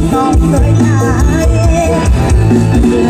มน้องเคยตาย